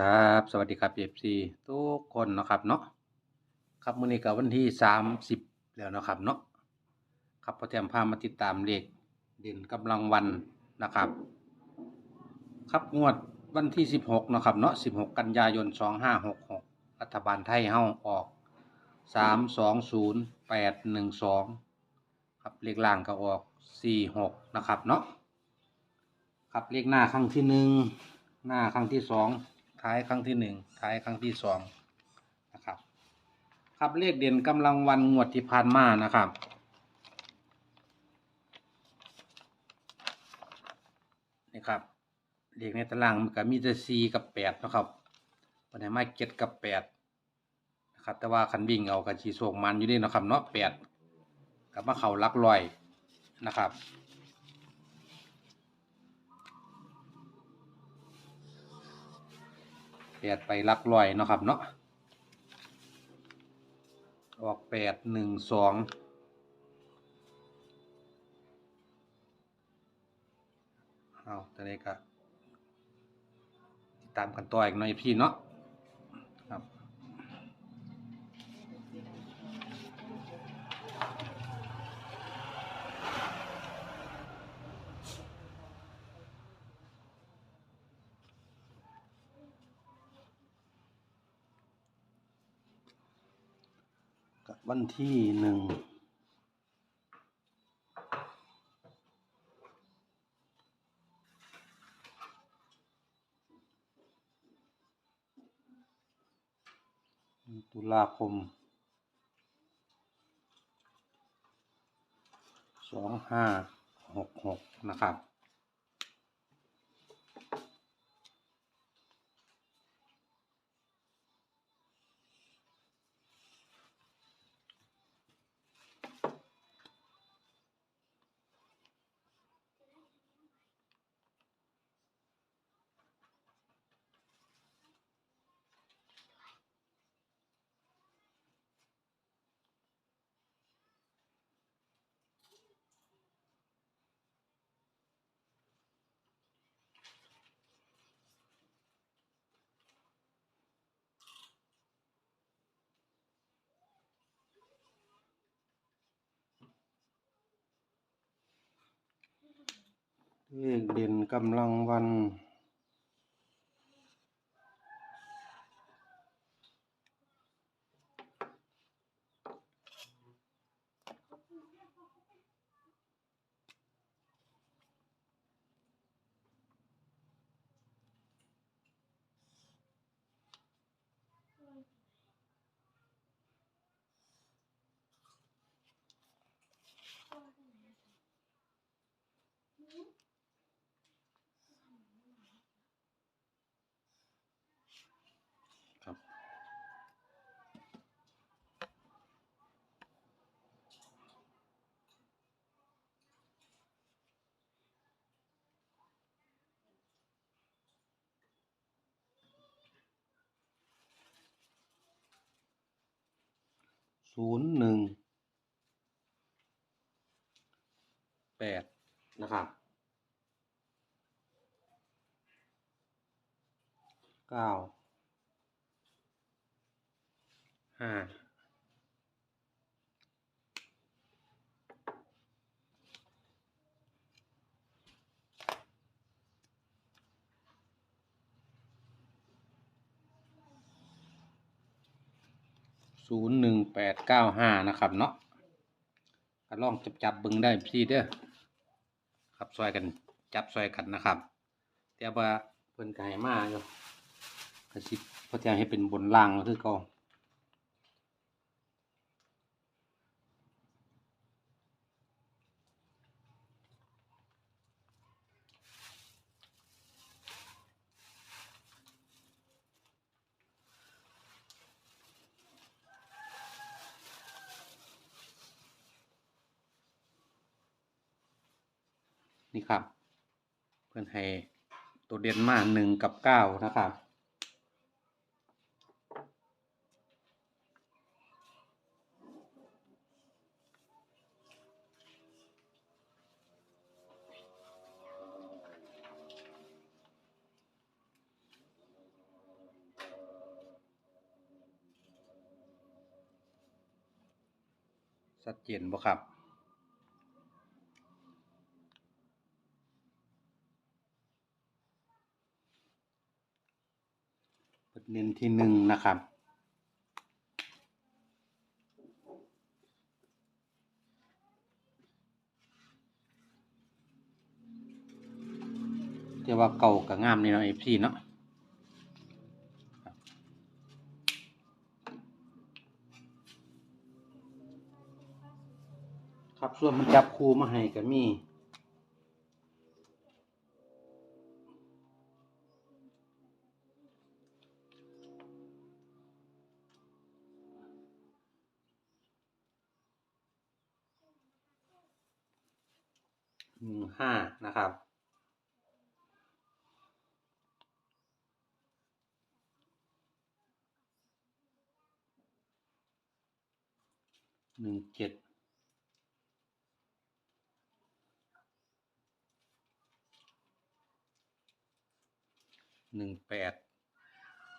ครับ สวัสดีครับ FC ทุกคนนะครับเนาะครับมื้อนี้ก็วันที่ 30 แล้วเนะครับเนาะครับพอแถมพามาติดตามเลขเด่นกำลังวันนะครับ ครับงวดวันที่ 16นะครับเนาะ16 กันยายน 2566 รัฐบาลไทยเฮาออก 320812 ครับเลขล่างก็ออก 46 นะครับเนาะครับเลขหน้าครั้งที่หนึ่งหน้าครั้งที่สอง ท้ายครั้งที่หนึ่งท้ายครั้งที่สองนะครับ ครับเลขเด่นกำลังวันงวดที่ผ่านมานะครับนี่ครับเลขในตารางมันก็มีแต่สี่กับแปดนะครับวันไหนมาเจ็ดกับแปดนะครับแต่ว่าคันวิ่งเอากันชีโศกมันอยู่นี่นะครับเนาะแปดกับมาเขาลักลอยนะครับ ปดไปลักลอยเนาะครับเนาะออกแปดหนึ่งสองเอาตัวนี้ก็ติดตามกันต่ออีกหน่อยพี่เนาะ วันที่หนึ่งตุลาคมสองห้าหกหกนะครับ เลขเด่นกำลังวัน ศูนย์หนึ่งแปดนะครับเก้าห้า ศูนย์หนึ่งแปดเก้าห้านะครับเนาะก็ลองจับจับบึงได้พี่เด้อครับซอยกันจับซอยกันนะครับ แต่ว่าเพิ่นก็ให้มาอยู่ก็สิเพอจะให้เป็นบนล่างก็คือเก็ นี่ครับ เพื่อนให้ตัวเด่นมาหนึ่งกับเก้านะครับสัดเจนบ่ครับ เน้นที่หนึ่งนะครับแต่ว่าเก่ากับงามนี่เนาะเอฟซีเนาะครับส่วนมันจับคู่มาให้ก็มี หนึ่งห้านะครับ หนึ่งเจ็ดหนึ่งแปด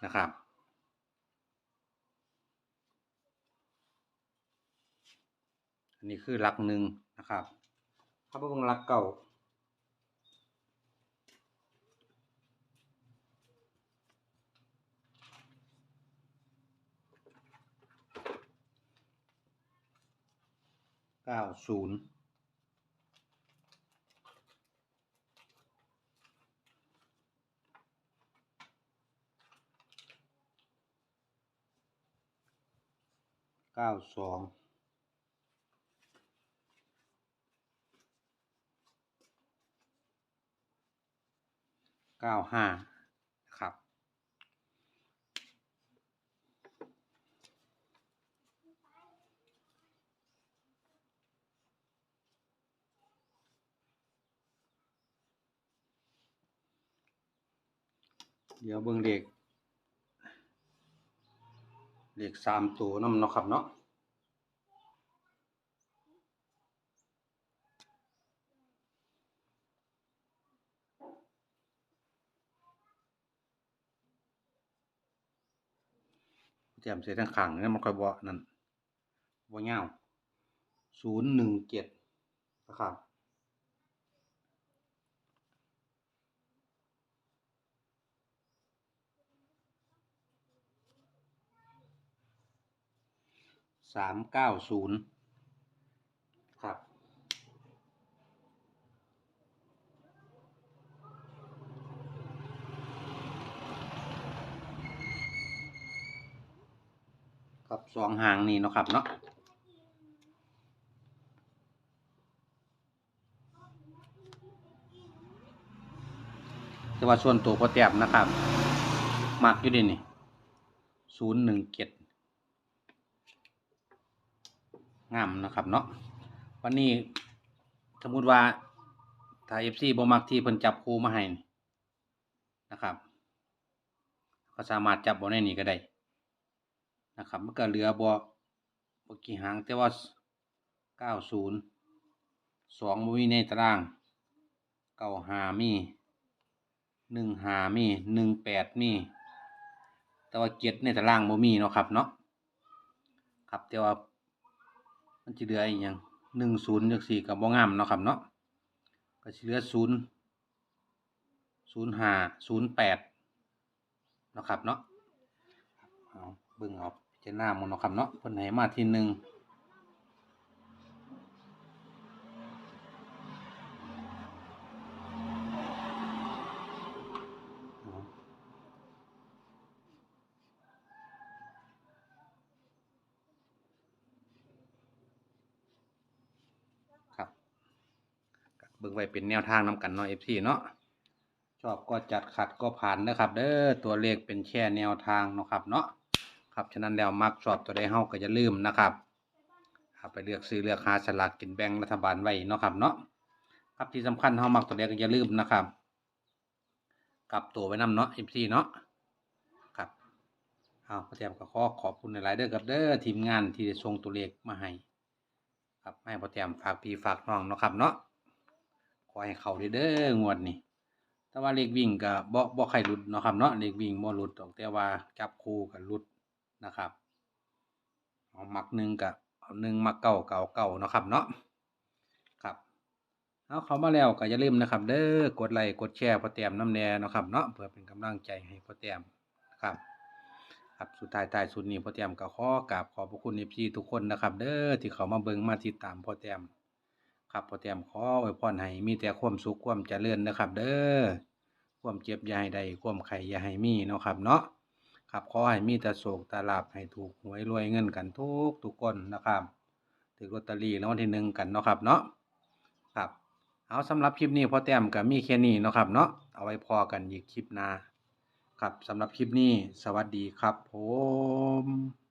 นะครับอันนี้คือหลักหนึ่งนะครับ ถ้าเบิ่งหลักเก่าเก้าศูนย์เก้าสอง ก้าห้าครับ เดี๋ยวเบิ่งเลขเลขสามตัวนำเนาะครับเนาะเตรียมเสียทั้งขังนี่มันค่อยบ่นั่นบ่ยาวศูนย์หนึ่งเจ็ดนะครับสามเก้าศูนย์ครับ ครับ สองหางนี่เนาะครับเนาะแต่ว่าส่วนตัวพอแต้มนะครับมักอยู่ดินี่ศูนย์หนึ่งเจ็ดงามนะครับเนาะวันนี้สมมติว่าถ้าเอฟซีบมักที่เพิ่นจับคู่มาให้นี่นะครับ ก็สามารถจับบ่ในนี้ก็ได้ นะครับมันก็เหลือบ่บ่กี่หางแต่ว่า90 2บ่มีในตาราง95มี15มี18มี แต่ว่า7ในตารางบ่มีเนาะครับเนาะครับแต่ว่ามันจะเหลืออีกอย่างหนึ่งศูนย์จังสี่กับบ่งามเนาะครับเนาะก็สิเหลือศูนย์ศูนย์ห้าศูนย์แปดเนาะครับเนาะเอาเบิ่งเอาพิ จารณามันเนาะครับเนาะเพิ่นให้มาทีหนึ่งครับเบิ่งไว้เป็นแนวทางนำกันเนาะ FC เนาะชอบก็จัดขัดก็ผ่านนะครับ เด้อตัวเลขเป็นแค่แนวทางเนาะครับเนาะ ครับฉะนั้นแล้วมักชอบตัวใดเฮาก็อย่าลืมนะครับไปเลือกซื้อเลือกหาฉลากกินแบ่งรัฐบาลไว้เนาะครับเนาะครับที่สำคัญเฮามักตัวใดก็อย่าลืมนะครับ กลับตัวไว้นำเนาะ FC เนาะครับเอาพระเจ้าก็ขอขอบคุณหลายเด้อครับเด้อทีมงานที่ได้ส่งตัวเลขมาให้ครับให้พ่อแต้มฝากพี่ฝากน้องเนาะครับเนาะขอให้เขาเด้อเด้องวดนี้แต่ว่าเลขวิ่งก็บ่บ่ใครหลุดเนาะครับเนาะเลขวิ่งบ่หลุดดอกแต่ว่าจับคู่ก็หลุด นะครับเอามักหนึ่งก็หนึ่งมาเก่าเก่าเก่านะครับเนาะครับเอาเขามาแล้วก็อย่าลืมนะครับ เด้อกดไลค์กดแชร์พอแต้มน้ำแน่นะครับเนาะเพื่อเป็นกำลังใจให้พอแต้มครับครับสุดท้ายท้ายสุดนี้พอแต้มก็ขอกราบขอบพระคุณเอฟซีทุกคนนะครับ เด้อที่เขามาเบิ่งมาติดตามพอแต้มครับพอแต้มขอไว้พรให้มีแต่ความสุขความเจริญนะครับ เด้อความเจ็บยาให้ใดความไข่ยาให้มีเนาะครับเนาะ ครับขอให้มีแต่โศกแต่ลาบให้ถูกหวยรวยเงินกันทุกทุกคนนะครับถือลอตเตอรี่รางวัลที่หนึ่งกันเนาะครับเนาะครับ เอาสำหรับคลิปนี้พ่อแต้มกับมีแค่นี้เนาะครับเนาะเอาไว้พอกันอีกคลิปหน้าครับสำหรับคลิปนี้ สวัสดีครับผม